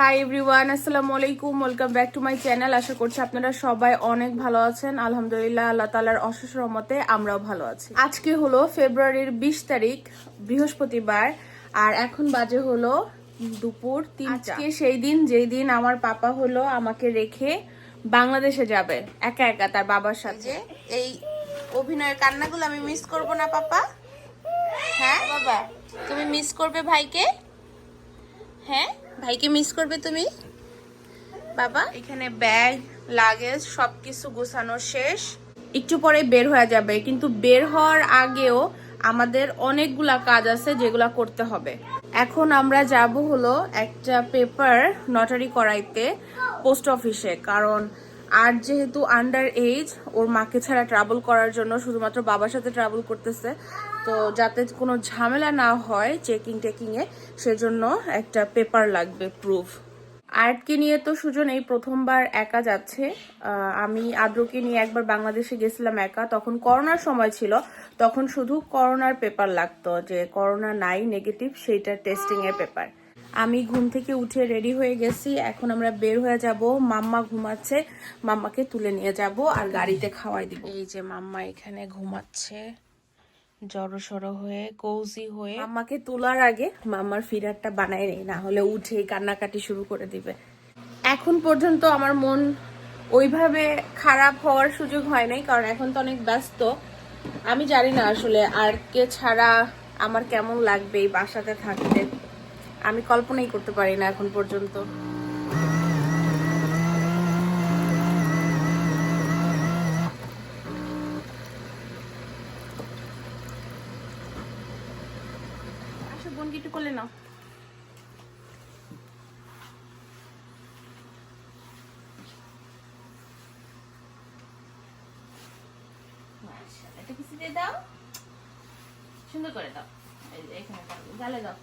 High everyone আসসালামু আলাইকুম welcome back to my channel আশা করছি আপনারা সবাই অনেক ভালো আছেন। আলহামদুলিল্লাহ আল্লাহ তালার অশেষ রহমতে আমরাও ভালো আছি। আজকে হলো ফেব্রুয়ারির বিশ তারিখ বৃহস্পতিবার আর এখন বাজে হলো দুপুর তিন আজকে সেই দিন যেই দিন আমার পাপা হলো আমাকে রেখে বাংলাদেশে যাবে একা একা তার বাবার সাথে। এই অভিনয়ের কান্নাগুলো আমি মিস করব না পাপা। হ্যাঁ? বাবা তুমি মিস করবে ভাইকে? হ্যাঁ? ভাইকে মিস করবে তুমি? বাবা? এখানে ব্যাগ লাগেজ সবকিছু গোছানো শেষ। একটু পরে বের হয়ে যাবে, কিন্তু বের হওয়ার আগেও আমাদের অনেকগুলা কাজ আছে যেগুলা করতে হবে। এখন আমরা যাব হলো একটা পেপার নটারি করাইতে পোস্ট অফিসে কারণ আর যেহেতু আন্ডার এজ ওর মাকে ছাড়া ট্রাভেল করার জন্য শুধুমাত্র বাবার সাথে ট্রাভেল করতেছে তো যাতে কোনো ঝামেলা না হয় চেকিং টেকিংয়ে সেজন্য একটা পেপার লাগবে প্রুফ আর্টকে নিয়ে তো সুজন এই প্রথমবার একা যাচ্ছে। আমি আদ্রকে নিয়ে একবার বাংলাদেশে গেছিলাম একা। তখন করোনার সময় ছিল। তখন শুধু করোনার পেপার লাগতো যে করোনা নাই নেগেটিভ সেইটা টেস্টিং এর পেপার আমি ঘুম থেকে উঠে রেডি হয়ে গেছি। এখন আমরা বের হয়ে যাব। মাম্মা ঘুমাচ্ছে। মাম্মাকে তুলে নিয়ে যাব আর গাড়িতে খাওয়াই দিব। এই যে মাম্মা এখানে ঘুমাচ্ছে। জড়ো সড়ো হয়ে কৌজি হয়ে। মাম্মাকে তোলার আগে মাম্মার ফিডারটা বানায় নেই, না হলে উঠে কান্নাকাটি শুরু করে দিবে। এখন পর্যন্ত আমার মন ওইভাবে খারাপ হওয়ার সুযোগ হয় নাই, কারণ এখন তো অনেক ব্যস্ত। আমি জানি না আসলে আর কে ছাড়া আমার কেমন লাগবে এই বাসাতে থাকতে। আমি কল্পনাই করতে পারি না এখন পর্যন্ত আসো বোনকে একটু করলে নাও মাশাআল্লাহ, এটা কিছু দিয়ে দাও সুন্দর করে দাও। এখানে দাও, গালে দাও।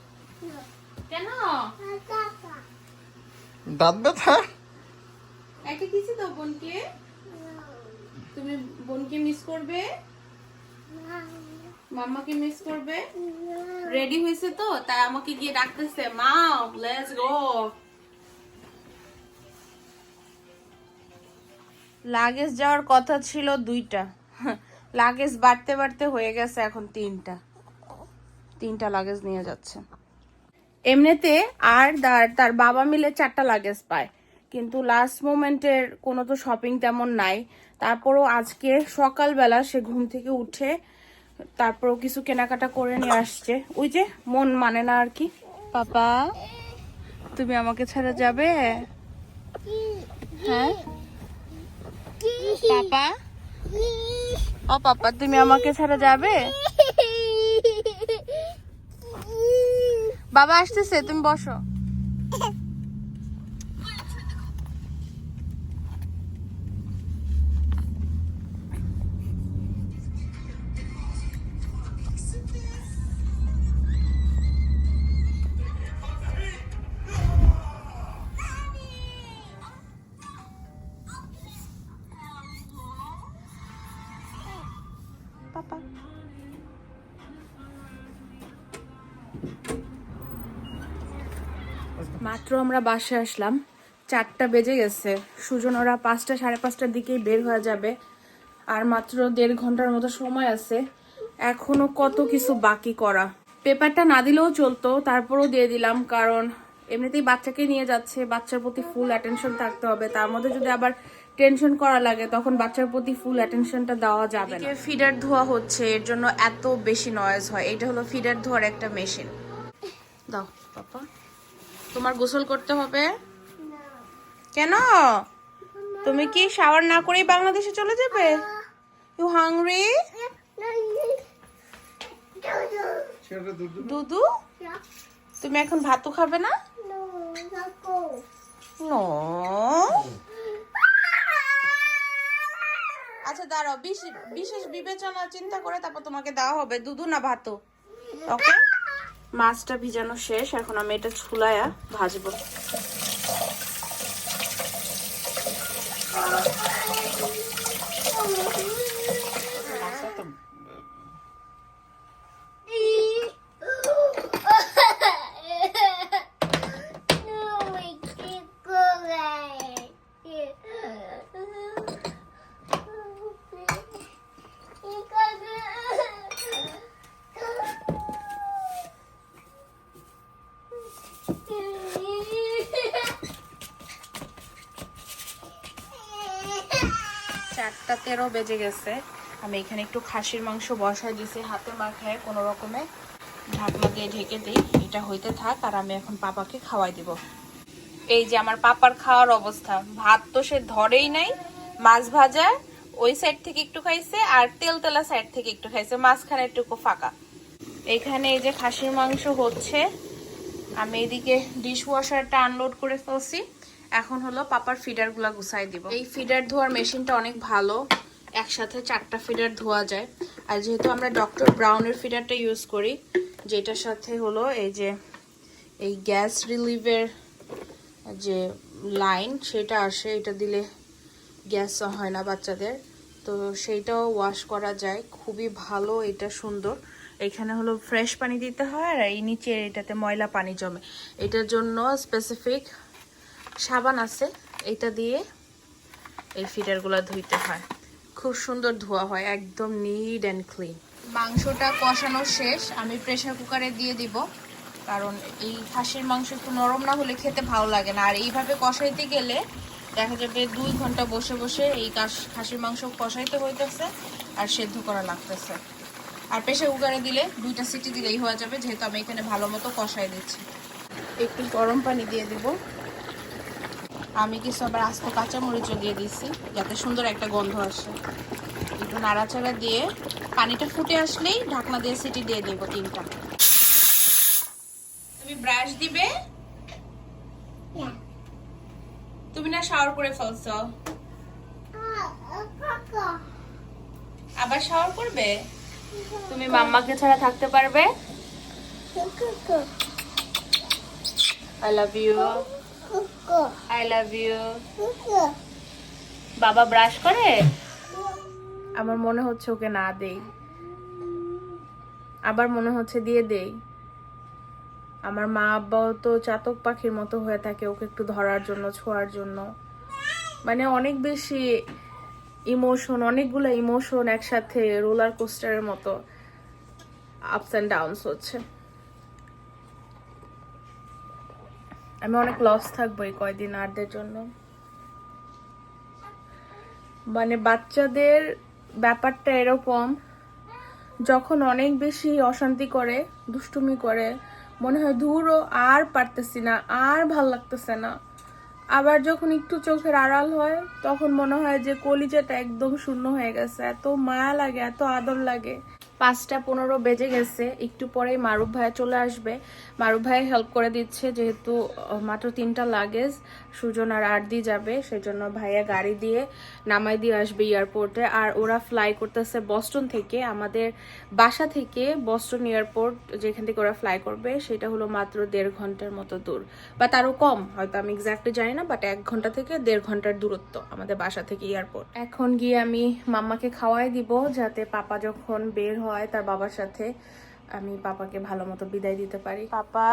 কেন? দাঁত ব্যথা একটা কিছু দাও বোনকে। তুমি বোনকে মিস করবে। মাম্মাকে মিস করবে। রেডি হয়েছে তো? তাই আমাকে গিয়ে ডাকতেছে মা লেটস গো লাগেজ যাওয়ার কথা ছিল দুইটা। লাগেজ বাড়তে বাড়তে হয়ে গেছে এখন তিনটা। তিনটা লাগেজ নিয়ে যাচ্ছে। এমনিতে আর তার তার বাবা মিলে চারটা লাগেজ পায়। কিন্তু লাস্ট মোমেন্টের কোনো তো শপিং তেমন নাই। তারপরও আজকে সকালবেলা সে ঘুম থেকে উঠে তারপরও কিছু কেনাকাটা করে নিয়ে আসছে। ওই যে মন মানে না আর কি। পাপা তুমি আমাকে ছেড়ে যাবে? হ্যাঁ? পাপা? ও পাপা তুমি আমাকে ছেড়ে যাবে? বাবা আসতেছে তুমি বসো। আমরা বাসে আসলাম। চারটা বেজে গেছে। সুজন ওরা পাঁচটা সাড়ে পাঁচটার দিকেই বের হয়ে যাবে। আর মাত্র দেড় ঘণ্টার মতো সময় আছে। এখনও কত কিছু বাকি করা। পেপারটা না দিলেও চলতো তারপরেও দিয়ে দিলাম। কারণ এমনিতেই বাচ্চাকে নিয়ে যাচ্ছে বাচ্চার প্রতি ফুল অ্যাটেনশন থাকতে হবে। তার মধ্যে যদি আবার টেনশন করা লাগে তখন বাচ্চার প্রতি ফুল অ্যাটেনশনটা দেওয়া যাবে না। ফিডার ধোয়া হচ্ছে এর জন্য এত বেশি নয়েজ হয়। এটা হলো ফিডার ধোয়ার একটা মেশিন দাও পাপা। তোমার গোসল করতে হবে? কেন? তুমি কি শাওয়ার না করেই বাংলাদেশে চলে যাবে? ইউ হাংরি দুদু? তুমি এখন ভাতও খাবে না? নো। আচ্ছা দাঁড়াও বিশ- বিশেষ বিবেচনা চিন্তা করে তারপর তোমাকে দেওয়া হবে। দুদু না ভাতু? ওকে মাছটা ভিজানো শেষ এখন আমি এটা ছুলায়া ভাজবো। তেরো বেজে গেছে। আমি এখানে একটু খাসির মাংস বসাই দিছি, হাতে মাখায় কোনো রকমে ঢাকনা দিয়ে ঢেকে দিই, এটা হইতে থাক আর আমি এখন পাপাকে খাওয়াই দিব। এই যে আমার পাপার খাওয়ার অবস্থা, ভাত তো সে ধরেই নাই, মাছ ভাজা ওই সাইড থেকে একটু খাইছে আর তেল তেলা সাইড থেকে একটু খাইছে, মাঝখানে একটু ফাঁকা। এখানে এই যে খাসির মাংস হচ্ছে, আমি এদিকে ডিশ ওয়াশারটা আনলোড করে ফেলছি। এখন হলো পাপার ফিডারগুলা গুছাই দিব। এই ফিডার ধোয়ার মেশিনটা অনেক ভালো। একসাথে চারটা ফিডার ধোয়া যায়। আর যেহেতু আমরা ডক্টর ব্রাউনের ফিডারটা ইউজ করি, যেটার সাথে হলো এই যে, এই গ্যাস রিলিভের যে লাইন সেটা আসে, এটা দিলে গ্যাস হয় না বাচ্চাদের। তো সেইটাও ওয়াশ করা যায়, খুবই ভালো, এটা সুন্দর। এখানে হলো ফ্রেশ পানি দিতে হয়, আর এই নিচে এটাতে ময়লা পানি জমে। এটার জন্য স্পেসিফিক সাবান আছে, এটা দিয়ে এই ফিডারগুলো ধুইতে হয়। খুব সুন্দর ধোয়া হয়, একদম নিট অ্যান্ড ক্লিন মাংসটা কষানো শেষ, আমি প্রেশার কুকারে দিয়ে দিব। কারণ এই খাসির মাংস একটু নরম না হলে খেতে ভালো লাগে না। আর এইভাবে কষাইতে গেলে দেখা যাবে দুই ঘণ্টা বসে বসে এই খাসির মাংস কষাইতে হইতেছে আর সেদ্ধ করা লাগতেছে। আর প্রেসার কুকারে দিলে দুইটা সিটি দিলেই হওয়া যাবে, যেহেতু আমি এখানে ভালো মতো কষাই দিচ্ছি। একটু গরম পানি দিয়ে দিব। আমি কিছু আবার আস্ত কাঁচামরিচও দিয়ে দিছি যাতে সুন্দর একটা গন্ধ আসে। একটু নাড়াচাড়া দিয়ে পানিটা ফুটে আসলেই ঢাকনা দিয়ে সিটি দিয়ে দেব তিনটা। তুমি ব্রাশ দিবে? তুমি না শাওয়ার করে ফেলছ? আবার শাওয়ার করবে? তুমি মাম্মাকে ছাড়া থাকতে পারবে? I love you I love you বাবা ব্রাশ করে? আমার মনে হচ্ছে ওকে না দেই। আবার মনে হচ্ছে দিয়ে দেই। আমার মা আব্বাও তো চাতক পাখির মতো হয়ে থাকে ওকে একটু ধরার জন্য ছোঁয়ার জন্য। মানে অনেক বেশি ইমোশন অনেকগুলো ইমোশন একসাথে রোলার কোস্টারের মতো আপস অ্যান্ড ডাউনস হচ্ছে। আমি অনেক লস থাকব এই কয়দিন আরদের জন্য। মানে বাচ্চাদের ব্যাপারটা এরকম, যখন অনেক বেশি অশান্তি করে, দুষ্টুমি করে, মনে হয় দূরও আর পারতেছি না, আর ভালো লাগতেছে না। আবার যখন একটু চোখের আড়াল হয়, তখন মনে হয় যে কলিজাটা একদম শূন্য হয়ে গেছে, এত মায়া লাগে, এত আদর লাগে। পাঁচটা পনেরো বেজে গেছে। একটু পরেই মারুফ ভাইয়া চলে আসবে। মারুফ ভাইয়া হেল্প করে দিচ্ছে, যেহেতু মাত্র তিনটা লাগেজ সুজন আর আরদি যাবে, সেজন্য ভাইয়া গাড়ি দিয়ে নামাই দিয়ে আসবে এয়ারপোর্টে আর ওরা ফ্লাই করতেছে বস্টন থেকে। আমাদের বাসা থেকে বস্টন এয়ারপোর্ট যেখান থেকে ওরা ফ্লাই করবে, সেটা হলো মাত্র দেড় ঘণ্টার মতো দূর। বা তারও কম, হয়তো আমি এক্স্যাক্টলি জানি না বাট এক ঘণ্টা থেকে দেড় ঘণ্টার দূরত্ব আমাদের বাসা থেকে এয়ারপোর্ট এখন গিয়ে আমি মাম্মাকে খাওয়াই দিব, যাতে পাপা যখন বের হয় তার বাবার সাথে আমি পাপাকে ভালো মতো বিদায় দিতে পারি। পাপা?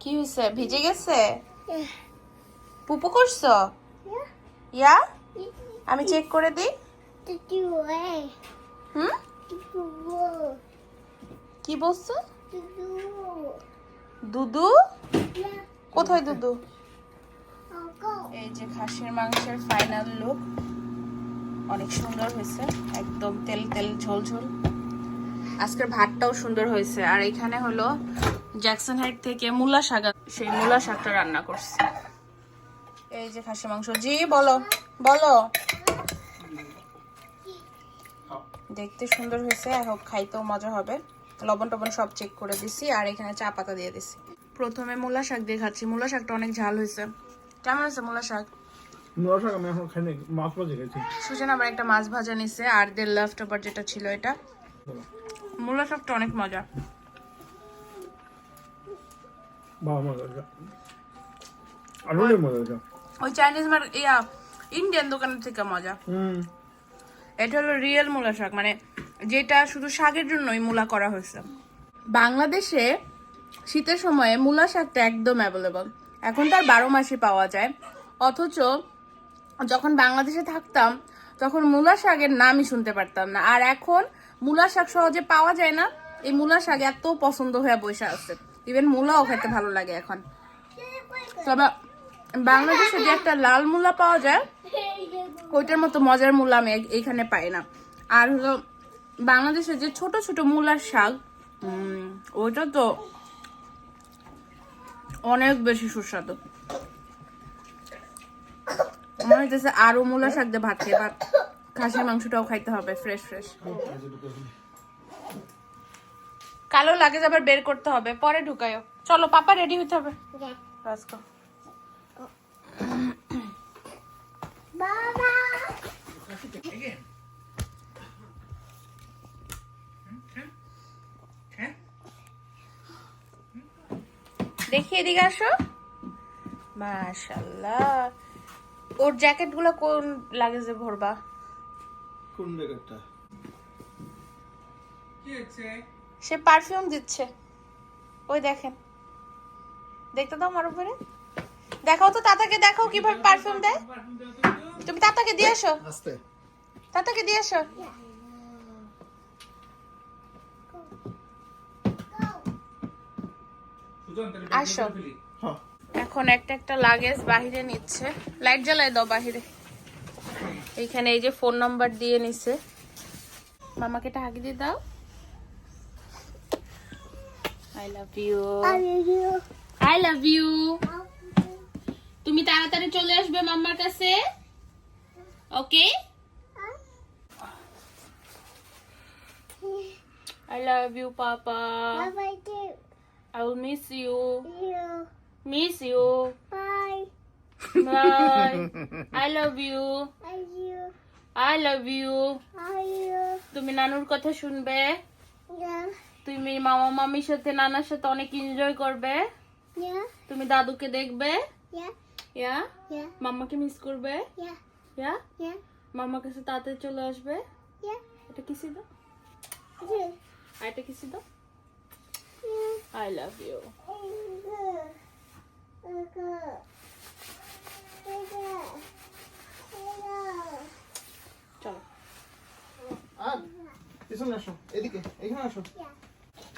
কি হয়েছে ভিজে গেছে? পুপু করছ? ইয়া। আমি চেক করে দিই। হুম? কি বলছো? দুদু? কোথায় দুদু? এই যে খাসির মাংসের ফাইনাল লুক অনেক সুন্দর হয়েছে। একদম তেল তেল, ঝোল ঝোল। আজকের ভাতটাও সুন্দর হয়েছে। আর এখানে হলো জ্যাকসন হাইট থেকে মূলা শাক সেই মূলা শাকটা রান্না করছে। এই যে খাসি মাংস। জি, বলো বলো। দেখতে সুন্দর হয়েছে। এখন খাইতেও মজা হবে। লবণ টবণ সব চেক করে দিছি। আর এখানে চা পাতা দিয়ে দিছি। প্রথমে মূলা শাক দিয়ে খাচ্ছি। মূলা শাকটা অনেক ঝাল হয়েছে। কেমন হয়েছে মূলা শাক? নশাক আমি এখন খাই মাছ ভাজি খাইছি। সুজন আবার একটা মাছ ভাজা নিছে আর দের টপার যেটা ছিল এটা। মূলা শাকটা অনেক মজা। বাবা মজা আর অনেক মজা ওই চাইনিজ মার ইয়া ইন্ডিয়ান দোকানের থেকে মজা। হুম। এটা হলো রিয়েল মূলা শাক মানে যেটা শুধু শাকের জন্যই মূলা করা হয়েছে। বাংলাদেশে শীতের সময়ে মূলা শাকটা একদম অ্যাভেলেবল এখন তার বারো মাসে পাওয়া যায়। অথচ যখন বাংলাদেশে থাকতাম, তখন মূলা শাকের নামই শুনতে পারতাম না। আর এখন মূলা শাক সহজে পাওয়া যায় না। এই মূলা শাক এত পছন্দ হয়ে বসে আছে। ইভেন মূলাও খেতে ভালো লাগে এখন। তবে বাংলাদেশে যে একটা লাল মূলা পাওয়া যায়, ওইটার মতো মজার মূলা আমি এইখানে পাই না। আর হলো বাংলাদেশের যে ছোট ছোট মূলার শাক ওইটা তো অনেক বেশি সুস্বাদু। আমার হইতেছে আরও মূলা শাক দিয়ে ভাত খেয়ে ভাত খাসির মাংসটাও খাইতে হবে ফ্রেশ ফ্রেশ কালো লাগে আবার বের করতে হবে, পরে ঢুকায়ও চলো, পাপা রেডি হতে হবে. দেখি এদিকে আসো। মাশাল্লাহ। ওর জ্যাকেটগুলো কোন লাগেজে ভরবা? কোন জায়গাটা সে পারফিউম দিচ্ছে। ওই দেখেন। দেখতে দাও আমার উপরে। দেখাও তো তাতাকে দেখাও কীভাবে পারফিউম দেয়। তুমি তাতাকে দিয়ে এসো। আস্তে। তাতাকে দিয়ে এসো। আসো। হ্যাঁ। এখন একটা একটা লাগেজ বাহিরে নিচ্ছে। লাইট জ্বালায় দাও বাহিরে। এইখানে এই যে ফোন নাম্বার দিয়ে নিছে। মামাকে এটা আগে দিয়ে দাও। I love you I love you তুমি তাড়াতাড়ি চলে আসবে মাম্মার কাছে। Okay I I will miss you miss you bye I love you I love you তুমি নানুর কথা শুনবে? তুমি মামা মামির সাথে নানার সাথে অনেক এনজয় করবে? তুমি দাদুকে দেখবে? ইয়া মাম্মাকে মিস করবে? ইয়া মাম্মার কাছে তাড়াতাড়ি চলে আসবে? এটা কিসি দাও? আর এটা কিসি দাও? আই লাভ ইউ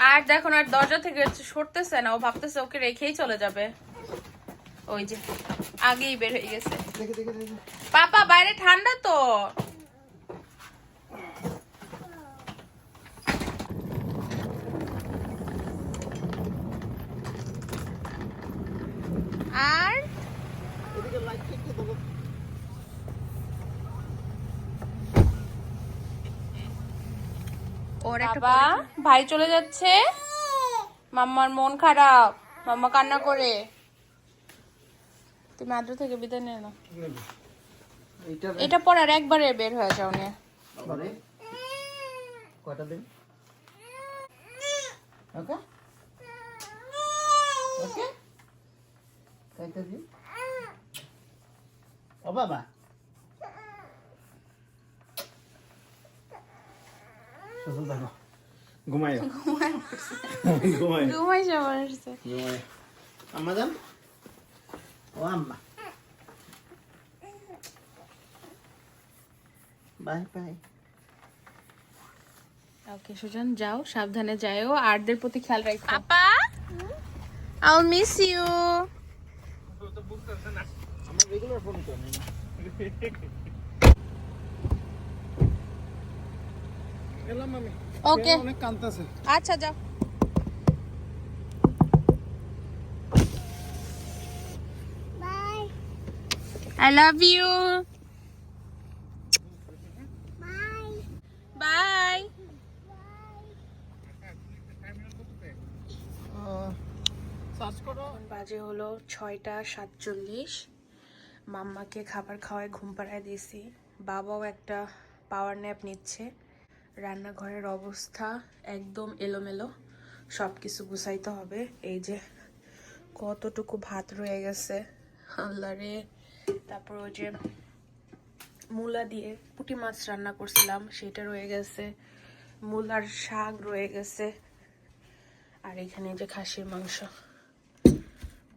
আর দেখো আর দরজা থেকে সরতেছে না ও ভাবতেছে ওকে রেখেই চলে যাবে। ওই যে আগেই বের হয়ে গেছে। দেখে দেখে দেখে। পাপা বাইরে ঠান্ডা তো আর এদিকে লাইট ঠিক দেবো ওর বাবা ভাই চলে যাচ্ছে। মাম্মার মন খারাপ। মাম্মা কান্না করে। তুমি আদ্র থেকে বিদায় নিয়ে নাও। এটা পর আর একবারে বের হয়ে যাও নিয়ে। বাবারে কয়টা দিন? ওকে? ওকে? কয়টা দিন? ও বাবা। সুজন ঘুমাই ঘুমাই যাবার আসছে ঘুমাই আম্মা যান। ও আম্মা। Bye bye. ওকে সুজন যাও সাবধানে যাও আরদের প্রতি খেয়াল রাখো। পাপা? আই মিস ইউ আমার রেগুলার ফোন করে না। গেলাম আমি। ওকে অনেক আচ্ছা যাও। I love you. Bye. সার্চ বাজে হলো ছয়টা সাতচল্লিশ। মাম্মাকে খাবার খাওয়ায় ঘুম পাড়ায় দিয়েছি। বাবাও একটা পাওয়ার ন্যাপ নিচ্ছে। রান্নাঘরের অবস্থা একদম এলোমেলো। সব কিছু গুছাইতে হবে। এই যে কতটুকু ভাত রয়ে গেছে। আল্লাহরে তারপর ওই যে মূলা দিয়ে পুঁটি মাছ রান্না করছিলাম, সেটা রয়ে গেছে। মূলার শাক রয়ে গেছে। আর এখানে যে খাসির মাংস,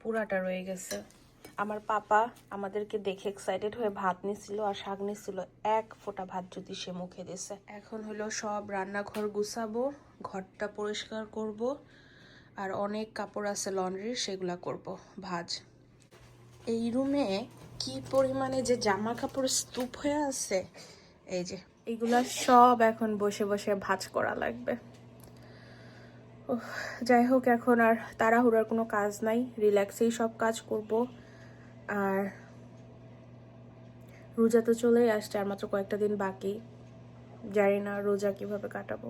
পুরাটা রয়ে গেছে। আমার পাপা আমাদেরকে দেখে এক্সাইটেড হয়ে ভাত নিছিল আর শাক নিছিল এক ফোঁটা ভাত যদি সে মুখে দিছে। এখন হলো সব রান্নাঘর গুছাবো, ঘরটা পরিষ্কার করব, আর অনেক কাপড় আছে লন্ড্রির সেগুলা করব, ভাজ। এই রুমে কি পরিমাণে যে জামা কাপড় স্তূপ হয়ে আছে, এই যে, এগুলা সব এখন বসে বসে ভাজ করা লাগবে। যাই হোক, এখন আর তাড়াহুড়ার কোনো কাজ নাই রিল্যাক্সেই সব কাজ করব। আর রোজা তো চলেই আসছে, আর মাত্র কয়েকটা দিন বাকি। জানি না রোজা কীভাবে কাটাবো।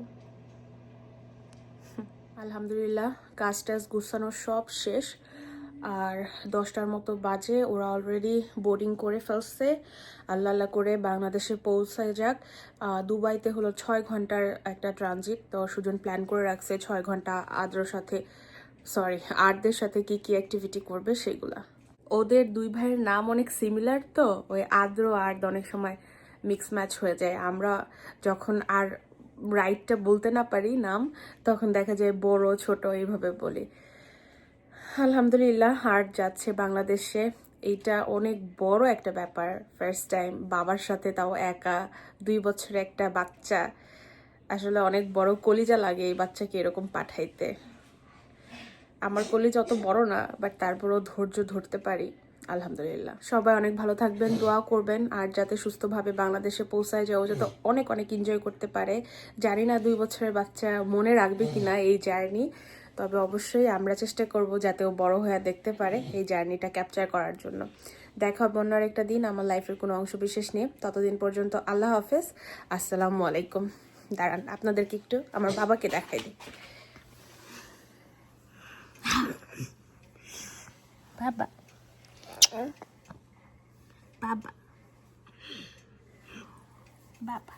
আলহামদুলিল্লাহ, কাজ টাজ গুছানো সব শেষ। আর দশটার মতো বাজে, ওরা অলরেডি বোর্ডিং করে ফেলছে। আল্লাহ আল্লাহ করে বাংলাদেশে পৌঁছায় যাক। দুবাইতে হলো ছয় ঘণ্টার একটা ট্রানজিট তো সুজন প্ল্যান করে রাখছে ছয় ঘণ্টা আদ্রর সাথে সরি আর্টদের সাথে কি কি অ্যাক্টিভিটি করবে সেগুলা। ওদের দুই ভাইয়ের নাম অনেক সিমিলার তো, ওই আদ্র আর্ট অনেক সময় মিক্স ম্যাচ হয়ে যায়। আমরা যখন আর রাইটটা বলতে না পারি নাম, তখন দেখা যায় বড়, ছোট এইভাবে বলি। আলহামদুলিল্লাহ হার্ট যাচ্ছে বাংলাদেশে। এইটা অনেক বড় একটা ব্যাপার ফার্স্ট টাইম বাবার সাথে তাও একা, দুই বছরের একটা বাচ্চা। আসলে অনেক বড় কলিজা লাগে এই বাচ্চাকে এরকম পাঠাইতে। আমার কলিজা অত বড় না বাট তারপরেও ধৈর্য ধরতে পারি, আলহামদুলিল্লাহ। সবাই অনেক ভালো থাকবেন দোয়া করবেন, আর যাতে সুস্থভাবে বাংলাদেশে পৌঁছায় যায় ও যাতে অনেক অনেক এনজয় করতে পারে। জানি না দুই বছরের বাচ্চা মনে রাখবে কিনা এই জার্নি তবে অবশ্যই আমরা চেষ্টা করব যাতে ও বড় হয়ে দেখতে পারে এই জার্নিটা ক্যাপচার করার জন্য। দেখা হবে অন্য একটা দিন, আমার লাইফের কোনো অংশ বিশেষ নিয়ে। ততদিন পর্যন্ত আল্লাহ হাফেজ। আসসালামু আলাইকুম। দাঁড়ান, আপনাদেরকে একটু আমার বাবাকে দেখাই দিই। বাবা বাবা বাবা